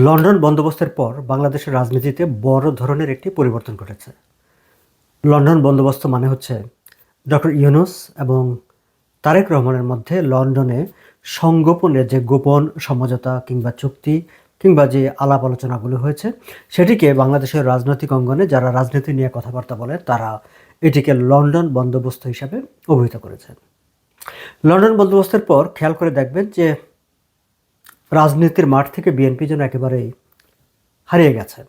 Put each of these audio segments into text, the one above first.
London বন্দোবস্তের পর বাংলাদেশের রাজনীতিতে বড় ধরনের একটি পরিবর্তন ঘটেছে। লন্ডন বন্দোবস্ত মানে হচ্ছে ডক্টর ইউনুস এবং তারেক রহমানের মধ্যে লন্ডনে সংগোপনে যে গোপন সমঝোতা কিংবা চুক্তি কিংবা যে আলাপ আলোচনাগুলো হয়েছে, সেটিকে বাংলাদেশের রাজনৈতিক অঙ্গনে যারা রাজনীতি নিয়ে কথাবার্তা বলে, তারা এটিকে লন্ডন বন্দোবস্ত হিসাবে অভিহিত করেছেন লন্ডন বন্দোবস্তের পর খেয়াল করে দেখবেন যে রাজনীতির মাঠ থেকে বিএনপি যেন একেবারেই হারিয়ে গেছে।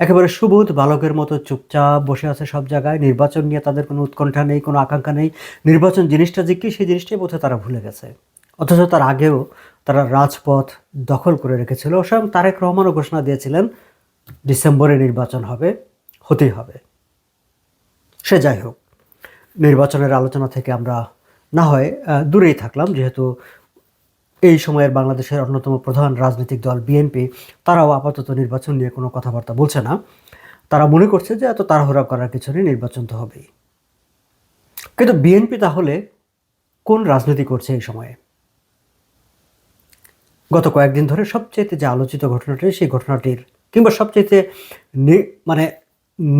একেবারে সুবোধ বালকের মতো চুপচাপ বসে আছে সব জায়গায়। নির্বাচন নিয়ে তাদের কোনো উৎকণ্ঠা নেই, কোনো আকাঙ্ক্ষা নেই। নির্বাচন জিনিসটা যে কি, সেই জিনিসটাই বোধহয় তারা ভুলে গেছে। অথচ তার আগেও তারা রাজপথ দখল করে রেখেছিল। স্বয়ং তারেক রহমানও ঘোষণা দিয়েছিলেন, ডিসেম্বরে নির্বাচন হবে, হতেই হবে। সে যাই হোক, নির্বাচনের আলোচনা থেকে আমরা না হয় দূরেই থাকলাম। যেহেতু এই সময়ের বাংলাদেশের অন্যতম প্রধান রাজনৈতিক দল বিএনপি, তারাও আপাতত নির্বাচন নিয়ে কোনো কথাবার্তা বলছে না। তারা মনে করছে যে এত তাড়াহুড়া করার কিছু নেই নির্বাচন তো হবেই। কিন্তু বিএনপি তাহলে কোন রাজনীতি করছে এই সময়ে? গত কয়েকদিন ধরে সবচেয়ে যে আলোচিত ঘটনাটি, সেই ঘটনাটির কিংবা সবচেয়ে মানে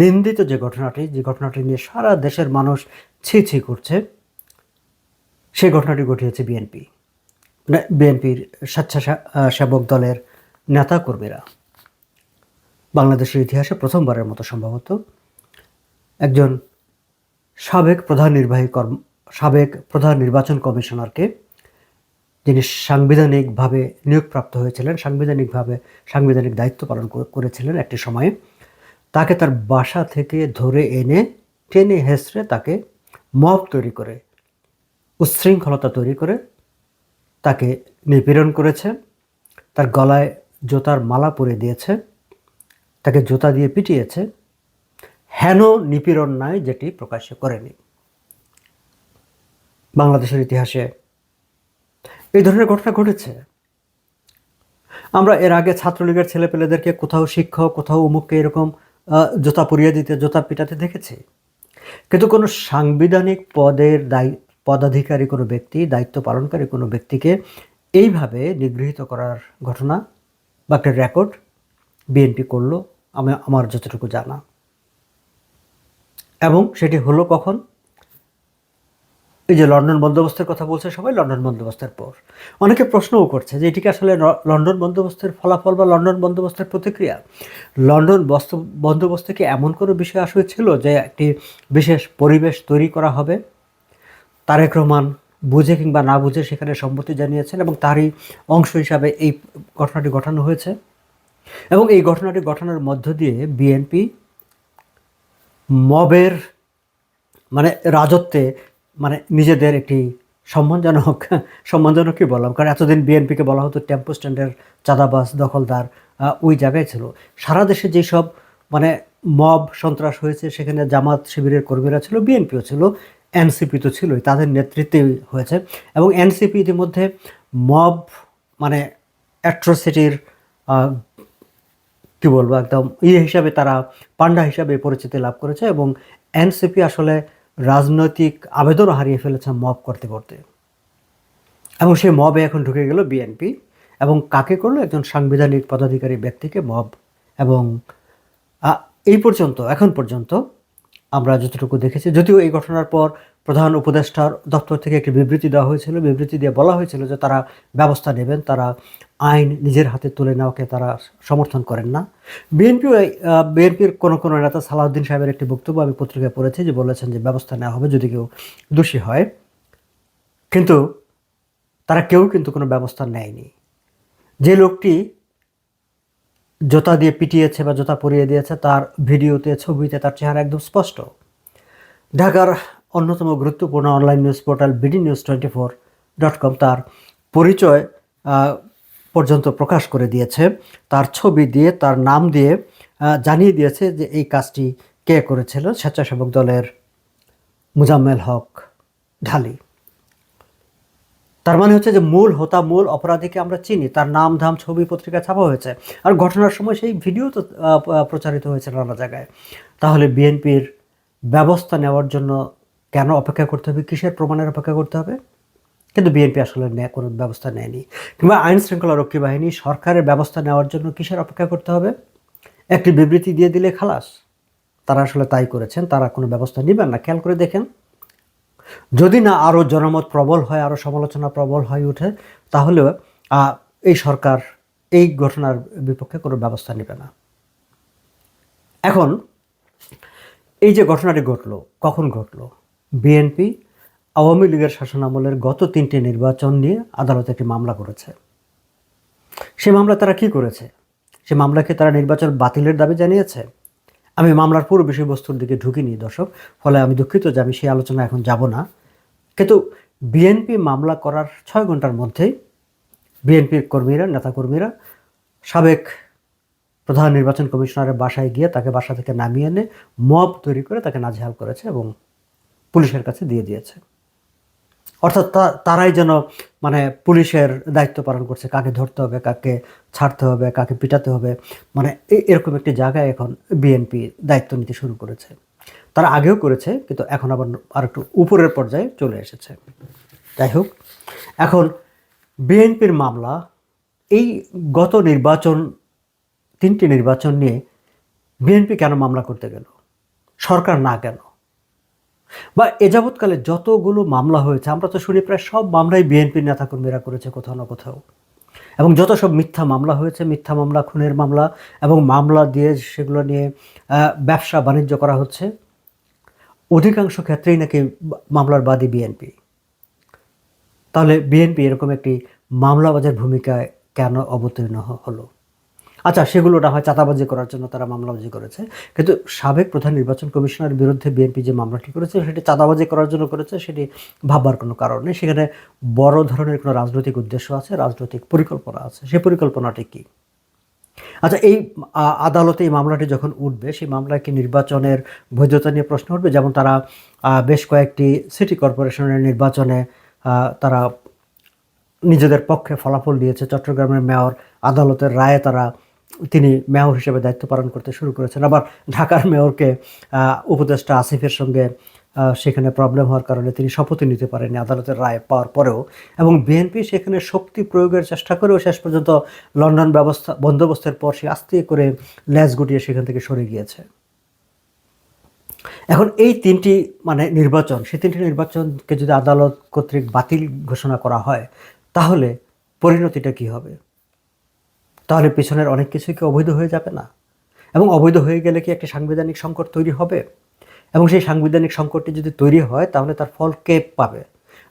নিন্দিত যে ঘটনাটি যে ঘটনাটি নিয়ে সারা দেশের মানুষ ছি ছি করছে, সেই ঘটনাটি ঘটিয়েছে বিএনপি। বিএনপির স্বেচ্ছাসেবক দলের নেতা কর্মীরা বাংলাদেশের ইতিহাসে প্রথমবারের মতো সম্ভবত একজন সাবেক প্রধান নির্বাহী কর্ম, সাবেক প্রধান নির্বাচন কমিশনারকে যিনি সাংবিধানিকভাবে নিয়োগপ্রাপ্ত হয়েছিলেন, সাংবিধানিকভাবে, সাংবিধানিক দায়িত্ব পালন করেছিলেন একটি সময়ে, তাকে তার বাসা থেকে ধরে এনে টেনে হেসড়ে তাকে মব তৈরি করে, উচ্ছৃঙ্খলতা তৈরি করে তাকে নিপীড়ন করেছে, তার গলায় জোতার মালা পরে দিয়েছে, তাকে জুতা দিয়ে পিটিয়েছে, হেন নিপীড়ন নাই যেটি প্রকাশ্য করেনি। বাংলাদেশের ইতিহাসে এই ধরনের ঘটনা ঘটেছে। আমরা এর আগে ছাত্রলীগের ছেলেপেলেদেরকে কোথাও শিক্ষক, কোথাও অমুককে এরকম জোতা জুতা পরিয়ে দিতে, জোতা পিটাতে দেখেছি। কিন্তু কোনো সাংবিধানিক পদের দায়ী পদাধিকারী কোনো ব্যক্তি, দায়িত্ব পালনকারী কোনো ব্যক্তিকে এইভাবে নিগৃহীত করার ঘটনা বা একটা রেকর্ড বিএনপি করল, আমি আমার যতটুকু জানা। এবং সেটি হলো কখন? এই যে লন্ডন বন্দোবস্তের কথা বলছে সবাই, লন্ডন বন্দোবস্তের পর। অনেকে প্রশ্নও করছে যে এটিকে আসলে লন্ডন বন্দোবস্তের ফলাফল বা লন্ডন বন্দোবস্তের প্রতিক্রিয়া? লন্ডন বস্ত- বন্দোবস্তে কি এমন কোনো বিষয় আসলে ছিল যে একটি বিশেষ পরিবেশ তৈরি করা হবে? তারেক রহমান বুঝে কিংবা না বুঝে সেখানে সম্মতি জানিয়েছেন এবং তারই অংশ হিসাবে এই ঘটনাটি ঘটানো হয়েছে। এবং এই ঘটনাটি ঘটানোর মধ্য দিয়ে বিএনপি মবের মানে রাজত্বে মানে নিজেদের একটি সম্মানজনক সম্মানজনক কি বললাম? কারণ এতদিন বিএনপিকে বলা হতো টেম্পো স্ট্যান্ডের চাঁদাবাস দখলদার ওই জায়গায় ছিল। সারা দেশে যেসব মানে মব সন্ত্রাস হয়েছে, সেখানে জামাত শিবিরের কর্মীরা ছিল বিএনপিও ছিল। এনসিপি তো ছিলই, তাদের নেতৃত্বে হয়েছে এবং এনসিপি ইতিমধ্যে মব মানে অ্যাট্রোসিটির কী বলব একদম ইয়ে হিসাবে তারা, পান্ডা হিসাবে পরিচিতি লাভ করেছে এবং এনসিপি আসলে রাজনৈতিক আবেদনও হারিয়ে ফেলেছে মব করতে করতে। এবং সেই মবে এখন ঢুকে গেল বিএনপি এবং কাকে করল? একজন সাংবিধানিক পদাধিকারী ব্যক্তিকে মব এবং এই পর্যন্ত, এখন পর্যন্ত আমরা যতটুকু দেখেছি, যদিও এই ঘটনার পর প্রধান উপদেষ্টার দপ্তর থেকে একটি বিবৃতি দেওয়া হয়েছিল। বিবৃতি দিয়ে বলা হয়েছিল যে তারা ব্যবস্থা নেবেন, তারা আইন নিজের হাতে তুলে নেওয়াকে তারা সমর্থন করেন না। বিএনপি বিএনপির কোনো কোনো নেতা সালাউদ্দিন সাহেবের একটি বক্তব্য আমি পত্রিকায় পড়েছি যে বলেছেন যে ব্যবস্থা নেওয়া হবে যদি কেউ দোষী হয়। কিন্তু তারা কেউ কিন্তু কোনো ব্যবস্থা নেয়নি। যে লোকটি জোতা দিয়ে পিটিয়েছে বা জোতা পরিয়ে দিয়েছে, তার ভিডিওতে, ছবিতে তার চেহারা একদম স্পষ্ট। ঢাকার অন্যতম গুরুত্বপূর্ণ online news portal BD news twenty four dot com তার পরিচয় পর্যন্ত প্রকাশ করে দিয়েছে। তার ছবি দিয়ে, তার নাম দিয়ে জানিয়ে দিয়েছে যে এই কাজটি কে করেছিল? স্বেচ্ছাসেবক দলের মুজাম্মেল হক ঢালি। তার মানে হচ্ছে যে মূল হোতা, মূল অপরাধীকে আমরা চিনি। তার নাম, ধাম, ছবি, পত্রিকা ছাপা হয়েছে। আর ঘটনার সময় সেই ভিডিও তো প্রচারিত হয়েছে নানা জায়গায়। তাহলে বিএনপির ব্যবস্থা নেওয়ার জন্য কেন অপেক্ষা করতে হবে? কিসের প্রমাণের অপেক্ষা করতে হবে? কিন্তু বিএনপি আসলে নেয় কোনো ব্যবস্থা নেয়নি। কিংবা আইন শৃঙ্খলা রক্ষী বাহিনী সরকারের ব্যবস্থা নেওয়ার জন্য কিসের অপেক্ষা করতে হবে? একটি বিবৃতি দিয়ে দিলে খালাস। তারা আসলে তাই করেছেন, তারা কোনো ব্যবস্থা নেবেন না। খেয়াল করে দেখেন। যদি না আরও জনমত প্রবল হয় আরও সমালোচনা প্রবল হয়ে ওঠে, তাহলে এই সরকার এই ঘটনার বিপক্ষে কোনো ব্যবস্থা নেবে না। এখন, এই যে ঘটনাটি ঘটলো, কখন ঘটলো? বিএনপি আওয়ামী লীগের শাসনামলের গত তিনটি নির্বাচন নিয়ে আদালতে একটি মামলা করেছে। সে মামলা তারা কি করেছে? সে মামলাকে তারা নির্বাচন বাতিলের দাবি জানিয়েছে? আমি মামলার পুরো বিষয়বস্তুর দিকে ঢুকিনি দর্শক, ফলে আমি দুঃখিত যে আমি সেই আলোচনা এখন যাব না। কিন্তু বিএনপি মামলা করার ছয় ঘণ্টার মধ্যেই বিএনপির কর্মীরা, নেতাকর্মীরা, সাবেক প্রধান নির্বাচন কমিশনারের বাসায় গিয়ে তাকে বাসা থেকে নামিয়ে এনে মব তৈরি করে তাকে নাজেহাল করেছে এবং পুলিশের কাছে দিয়ে দিয়েছে। অর্থাৎ তারাই যেন মানে পুলিশের দায়িত্ব পালন করছে, কাকে ধরতে হবে, কাকে ছাড়তে হবে, কাকে পিটাতে হবে। মানে এরকম একটি জায়গায় এখন বিএনপি দায়িত্ব নিতে শুরু করেছে। তারা আগেও করেছে, কিন্তু এখন আবার আর একটু উপরের পর্যায়ে চলে এসেছে। যাই হোক, এখন বিএনপির মামলা, এই গত নির্বাচন, তিনটি নির্বাচন নিয়ে বিএনপি কেন মামলা করতে গেল? সরকার না কেন? বা এ যাবৎকালে যতগুলো মামলা হয়েছে, আমরা তো শুনি প্রায় সব মামলাই বিএনপির নেতাকর্মীরা করেছে কোথাও না কোথাও। এবং যত সব মিথ্যা মামলা হয়েছে, মিথ্যা মামলা, খুনের মামলা এবং মামলা দিয়ে সেগুলো নিয়ে ব্যবসা বাণিজ্য করা হচ্ছে, অধিকাংশ ক্ষেত্রেই নাকি মামলার বাদী বিএনপি। তাহলে বিএনপি এরকম একটি মামলাবাজের ভূমিকায় কেন অবতীর্ণ হলো? আচ্ছা সেগুলো না হয় চাঁদাবাজি করার জন্য তারা মামলাবাজি করেছে। কিন্তু সাবেক প্রধান নির্বাচন কমিশনারের বিরুদ্ধে বিএনপি যে মামলাটি করেছে, সেটি চাঁদাবাজি করার জন্য করেছে, সেটি ভাববার কোনো কারণ নেই। সেখানে বড় ধরনের কোনো রাজনৈতিক উদ্দেশ্য আছে, রাজনৈতিক পরিকল্পনা আছে। সেই পরিকল্পনাটি কী? আচ্ছা এই আদালতে এই মামলাটি যখন উঠবে, সেই মামলায় কি নির্বাচনের বৈধতা নিয়ে প্রশ্ন উঠবে? যেমন তারা বেশ কয়েকটি সিটি কর্পোরেশনের নির্বাচনে তারা নিজেদের পক্ষে ফলাফল দিয়েছে। চট্টগ্রামের মেয়র আদালতের রায়ে তারা তিনি মেয়র হিসেবে দায়িত্ব পালন করতে শুরু করেছেন। আবার ঢাকার মেয়রকে উপদেষ্টা আসিফের সঙ্গে সেখানে প্রবলেম হওয়ার কারণে তিনি শপথই নিতে পারেননি আদালতের রায় পাওয়ার পরেও। এবং বিএনপি সেখানে শক্তি প্রয়োগের চেষ্টা করেও শেষ পর্যন্ত লন্ডন ব্যবস্থা, বন্দোবস্তের পর সে আস্তে করে ল্যাজ গুটিয়ে সেখান থেকে সরে গিয়েছে। এখন এই তিনটি মানে নির্বাচন, সেই তিনটি নির্বাচনকে যদি আদালত কর্তৃক বাতিল ঘোষণা করা হয়, তাহলে পরিণতিটা কি হবে? তাহলে পেছনের অনেক কিছুই কি অবৈধ হয়ে যাবে না? এবং অবৈধ হয়ে গেলে কি একটি সাংবিধানিক সংকট তৈরি হবে? এবং সেই সাংবিধানিক সংকটটি যদি তৈরি হয়, তাহলে তার ফল কে পাবে?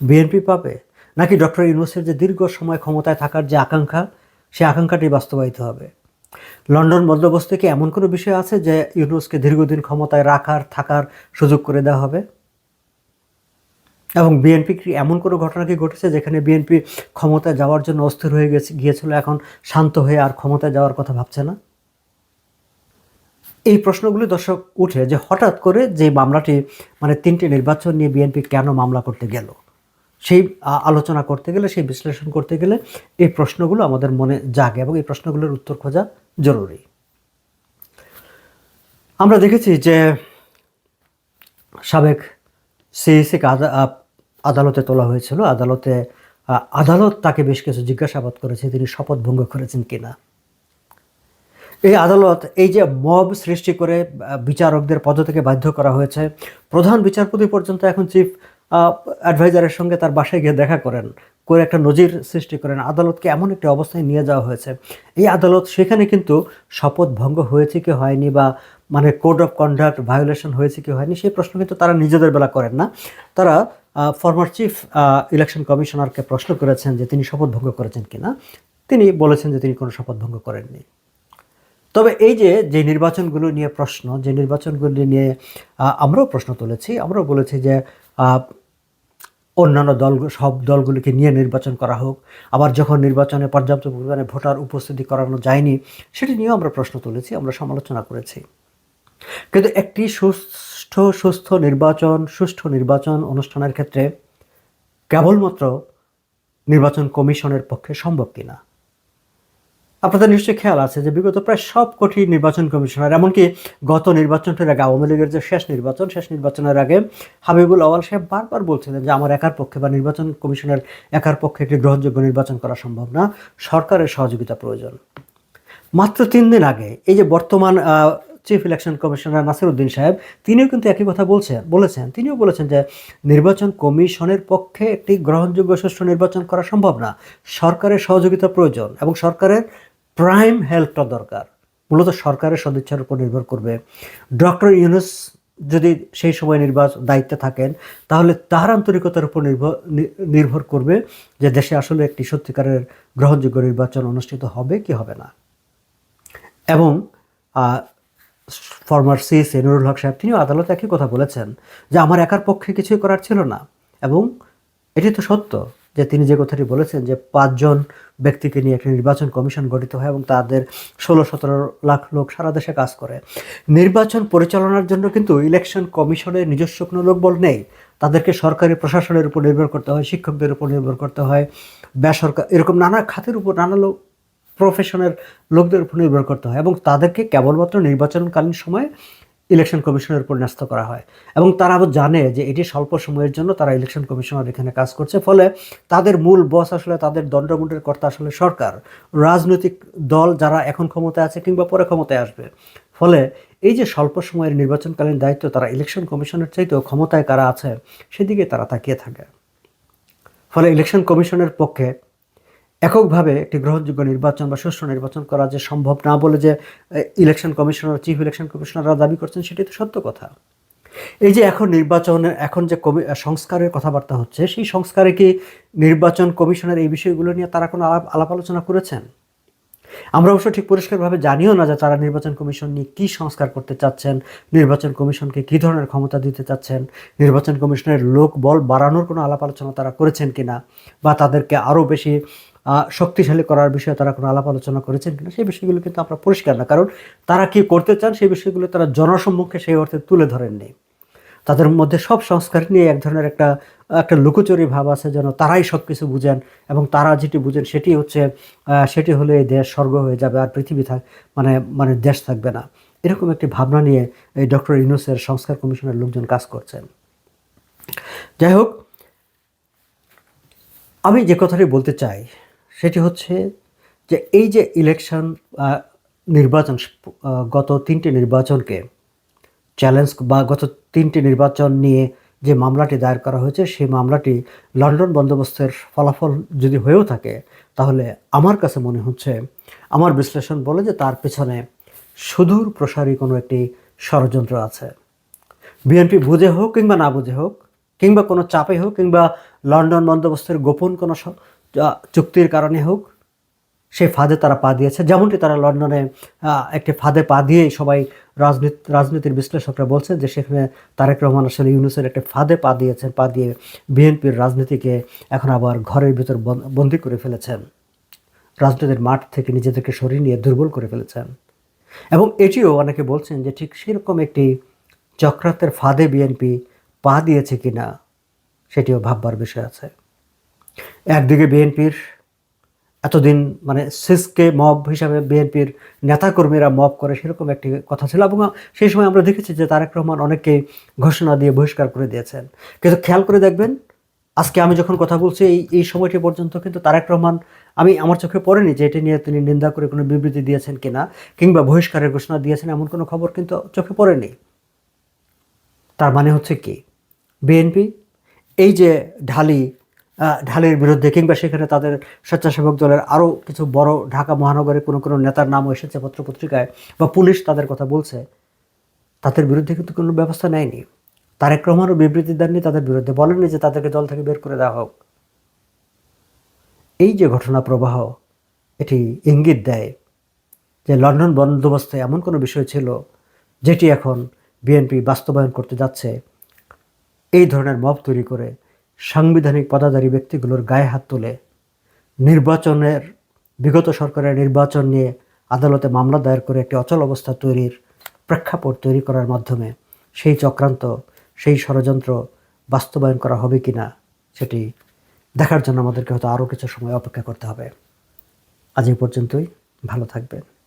বিএনপি পাবে? নাকি ডক্টর ইউনুসের যে দীর্ঘ সময় ক্ষমতায় থাকার যে আকাঙ্ক্ষা, সেই আকাঙ্ক্ষাটি বাস্তবায়িত হবে? লন্ডন বন্দোবস্তে কি এমন কোনো বিষয় আছে যে ইউনুসকে দীর্ঘদিন ক্ষমতায় রাখার, থাকার সুযোগ করে দেওয়া হবে? এবং বিএনপি এমন কোনো ঘটনা কি ঘটেছে যেখানে বিএনপি ক্ষমতায় যাওয়ার জন্য অস্থির হয়ে গেছে, গিয়েছিল এখন শান্ত হয়ে আর ক্ষমতায় যাওয়ার কথা ভাবছে না? এই প্রশ্নগুলি দর্শক উঠে যে হঠাৎ করে যে মামলাটি মানে তিনটি নির্বাচন নিয়ে বিএনপি কেন মামলা করতে গেল? সেই আলোচনা করতে গেলে, সেই বিশ্লেষণ করতে গেলে এই প্রশ্নগুলো আমাদের মনে জাগে এবং এই প্রশ্নগুলোর উত্তর খোঁজা জরুরি। আমরা দেখেছি যে সাবেক সিইসিকে আদালতে তোলা হয়েছিল। আদালতে আদালত তাকে বেশ কিছু জিজ্ঞাসাবাদ করেছে, তিনি শপথ ভঙ্গ করেছেন কিনা। এই আদালত, এই যে মব সৃষ্টি করে বিচারকদের পদ থেকে বাধ্য করা হয়েছে, প্রধান বিচারপতি পর্যন্ত এখন চিফ অ্যাডভাইজারের সঙ্গে তার বাসায় গিয়ে দেখা করেন। করে একটা নজির সৃষ্টি করেন। আদালতকে এমন একটি অবস্থায় নিয়ে যাওয়া হয়েছে। এই আদালত সেখানে কিন্তু শপথ ভঙ্গ হয়েছে কি হয়নি বা মানে কোড অফ কন্ডাক্ট ভায়োলেশন হয়েছে কি হয়নি সেই প্রশ্ন কিন্তু তারা নিজেদের বেলা করেন না। তারা ফর্মার চিফ ইলেকশন কমিশনারকে প্রশ্ন করেছেন যে তিনি শপথ ভঙ্গ করেছেন কিনা। তিনি বলেছেন যে তিনি কোনো শপথ ভঙ্গ করেননি। তবে এই যে যে নির্বাচনগুলো নিয়ে প্রশ্ন, যে নির্বাচনগুলি নিয়ে আমরাও প্রশ্ন তুলেছি, আমরাও বলেছি যে অন্যান্য দল, সব দলগুলিকে নিয়ে নির্বাচন করা হোক। আবার যখন নির্বাচনে পর্যাপ্ত পরিমাণে ভোটার উপস্থিতি করানো যায়নি, সেটি নিয়েও আমরা প্রশ্ন তুলেছি, আমরা সমালোচনা করেছি। কিন্তু একটি সুষ্ঠ সুস্থ নির্বাচন, সুষ্ঠু নির্বাচন অনুষ্ঠানের ক্ষেত্রে কেবলমাত্র নির্বাচন কমিশনের পক্ষে সম্ভব কিনা? আপনাদের নিশ্চয়ই খেয়াল আছে যে বিগত প্রায় সব কঠিন নির্বাচন কমিশনার, এমনকি গত নির্বাচনটির আগে আওয়ামী লীগের যে শেষ নির্বাচন, শেষ নির্বাচনের আগে হাবিবুল আওয়াল সাহেব বারবার বলছিলেন যে আমার একার পক্ষে বা নির্বাচন কমিশনের একার পক্ষে একটি গ্রহণযোগ্য নির্বাচন করা সম্ভব না, সরকারের সহযোগিতা প্রয়োজন। মাত্র তিন দিন আগে এই যে বর্তমান চিফ ইলেকশন কমিশনার নাসিরউদ্দিন সাহেব, তিনিও কিন্তু একই কথা বলছেন বলেছেন, তিনিও বলেছেন যে নির্বাচন কমিশনের পক্ষে একটি গ্রহণযোগ্য সুষ্ঠু নির্বাচন করা সম্ভব না। সরকারের সহযোগিতা প্রয়োজন এবং সরকারের প্রাইম হেল্পটা দরকার। মূলত সরকারের সদিচ্ছার উপর নির্ভর করবে। ডক্টর ইউনুস যদি সেই সময় নির্বাচন দায়িত্বে থাকেন, তাহলে তার আন্তরিকতার উপর নির্ভর নির্ভর করবে যে দেশে আসলে একটি সত্যিকারের গ্রহণযোগ্য নির্বাচন অনুষ্ঠিত হবে কি হবে না। এবং ফরমার সিএসএ নুরুল হক সাহেব তিনিও আদালতে একই কথা বলেছেন যে, আমার একার পক্ষে কিছুই করার ছিল না। এবং এটি তো সত্য যে তিনি যে কথাটি বলেছেন যে পাঁচজন ব্যক্তিকে নিয়ে একটি নির্বাচন কমিশন গঠিত হয় এবং তাদের ষোলো, সতেরো লাখ লোক সারা দেশে কাজ করে। নির্বাচন পরিচালনার জন্য কিন্তু ইলেকশন কমিশনের নিজস্ব কোনো লোকবল নেই। তাদেরকে সরকারি প্রশাসনের উপর নির্ভর করতে হয়, শিক্ষকদের উপর নির্ভর করতে হয়, বেসরকার, এরকম নানা খাতের উপর, নানা লোক প্রফেশনের লোকদের উপর নির্ভর করতে হয় এবং তাদেরকে কেবলমাত্র নির্বাচনকালীন সময়ে ইলেকশন কমিশনের উপর ন্যস্ত করা হয়। এবং তারা জানে যে এটি স্বল্প সময়ের জন্য তারা ইলেকশন কমিশনার এখানে কাজ করছে। ফলে তাদের মূল বস আসলে তাদের দণ্ডমুণ্ডের কর্তা আসলে সরকার। রাজনৈতিক দল যারা এখন ক্ষমতায় আছে কিংবা পরে ক্ষমতায় আসবে। ফলে এই যে স্বল্প সময়ের নির্বাচনকালীন দায়িত্ব তারা ইলেকশন কমিশনের চাইতেও ক্ষমতায় কারা আছে, সেদিকে তারা তাকিয়ে থাকে। ফলে ইলেকশন কমিশনের পক্ষে এককভাবে একটি গ্রহণযোগ্য নির্বাচন বা সুষ্ঠু নির্বাচন করা যে সম্ভব না বলে যে ইলেকশন কমিশনার, চিফ ইলেকশন কমিশনাররা দাবি করছেন সেটি তো সত্য কথা। এই যে এখন নির্বাচনের, এখন যে কমি সংস্কারের কথাবার্তা হচ্ছে, সেই সংস্কারে কি নির্বাচন কমিশনের এই বিষয়গুলো নিয়ে তারা কোনো আলাপ আলাপ আলোচনা করেছেন? আমরা অবশ্য ঠিক পরিষ্কারভাবে জানিও না যে তারা নির্বাচন কমিশন নিয়ে কী সংস্কার করতে চাচ্ছেন, নির্বাচন কমিশনকে কী ধরনের ক্ষমতা দিতে চাচ্ছেন, নির্বাচন কমিশনের লোক বল বাড়ানোর কোনো আলাপ আলোচনা তারা করেছেন কিনা, বা তাদেরকে আরও বেশি শক্তিশালী করার বিষয়ে তারা কোনো আলাপ আলোচনা করেছেন কিনা, সেই বিষয়গুলো কিন্তু আমরা পরিষ্কার না। কারণ তারা কি করতে চান, সেই বিষয়গুলো তারা জনসম্মুখে সেই অর্থে তুলে ধরেননি। তাদের মধ্যে সব সংস্কার নিয়ে এক ধরনের একটা একটা লুকোচুরি ভাব আছে যেন তারাই সব কিছু বুঝেন এবং তারা যেটি বুঝেন সেটি হচ্ছে সেটি হলে এই দেশ স্বর্গ হয়ে যাবে আর পৃথিবী থাক মানে মানে দেশ থাকবে না। এরকম একটি ভাবনা নিয়ে এই ডক্টর ইউনুসের সংস্কার কমিশনের লোকজন কাজ করছেন। যাই হোক, আমি যে কথাটি বলতে চাই সেটি হচ্ছে যে এই যে ইলেকশন নির্বাচন গত তিনটি নির্বাচনকে চ্যালেঞ্জ বা গত তিনটি নির্বাচন নিয়ে যে মামলাটি দায়ের করা হয়েছে, সেই মামলাটি লন্ডন বন্দোবস্তের ফলাফল যদি হয়েও থাকে, তাহলে আমার কাছে মনে হচ্ছে, আমার বিশ্লেষণ বলে যে তার পেছনে সুদূর প্রসারী কোনো একটি ষড়যন্ত্র আছে। বিএনপি বুঝে হোক কিংবা না বুঝে হোক, কিংবা কোনো চাপে হোক, কিংবা লন্ডন বন্দোবস্তের গোপন কোনো চুক্তির কারণে হোক সেই ফাঁদে তারা পা দিয়েছে। যেমনটি তারা লন্ডনে একটি ফাঁদে পা দিয়েই সবাই রাজনীতি, রাজনীতির বিশ্লেষকরা বলছেন যে সেখানে তারেক রহমান আসলে ইউনুসের একটি ফাঁদে পা দিয়েছেন, পা দিয়ে বিএনপির রাজনীতিকে এখন আবার ঘরের ভিতর বন্দি করে ফেলেছেন। রাজনীতির মাঠ থেকে নিজেদেরকে সরিয়ে নিয়ে দুর্বল করে ফেলেছেন। এবং এটিও অনেকে বলছেন যে ঠিক সেরকম একটি চক্রান্তের ফাঁদে বিএনপি পা দিয়েছে কিনা, সেটিও ভাববার বিষয় আছে। একদিকে বিএনপির, এতদিন মানে সিসকে মব হিসাবে বিএনপির নেতাকর্মীরা মব করে সেরকম একটি কথা ছিল এবং সেই সময় আমরা দেখেছি যে তারেক রহমান অনেককে ঘোষণা দিয়ে বহিষ্কার করে দিয়েছেন। কিন্তু খেয়াল করে দেখবেন, আজকে আমি যখন কথা বলছি, এই এই সময়টি পর্যন্ত কিন্তু তারেক রহমান, আমি আমার চোখে পড়েনি যে এটি নিয়ে তিনি নিন্দা করে কোনো বিবৃতি দিয়েছেন কিনা, কিংবা বহিষ্কারের ঘোষণা দিয়েছেন এমন কোনো খবর কিন্তু চোখে পড়েনি। তার মানে হচ্ছে কি, বিএনপি, এই যে ঢালি ঢালির বিরুদ্ধে কিংবা সেখানে তাদের স্বেচ্ছাসেবক দলের আরও কিছু বড় ঢাকা মহানগরে কোনো কোনো নেতার নামও এসেছে পত্রপত্রিকায় বা পুলিশ তাদের কথা বলছে, তাদের বিরুদ্ধে কিন্তু কোনো ব্যবস্থা নেয়নি। তারেক রহমানও বিবৃতি দেননি, তাদের বিরুদ্ধে বলেননি যে তাদেরকে দল থেকে বের করে দেওয়া হোক। এই যে ঘটনা প্রবাহ, এটি ইঙ্গিত দেয় যে লন্ডন বন্দোবস্তে এমন কোনো বিষয় ছিল যেটি এখন বিএনপি বাস্তবায়ন করতে যাচ্ছে। এই ধরনের মব তৈরি করে সাংবিধানিক পদাধারী ব্যক্তিগুলোর গায়ে হাত তুলে নির্বাচনের, বিগত সরকারের নির্বাচন নিয়ে আদালতে মামলা দায়ের করে একটি অচল অবস্থা তৈরির প্রেক্ষাপট তৈরি করার মাধ্যমে সেই চক্রান্ত, সেই ষড়যন্ত্র বাস্তবায়ন করা হবে কি না সেটি দেখার জন্য আমাদেরকে হয়তো আরও কিছু সময় অপেক্ষা করতে হবে। আজ এই পর্যন্তই। ভালো থাকবেন।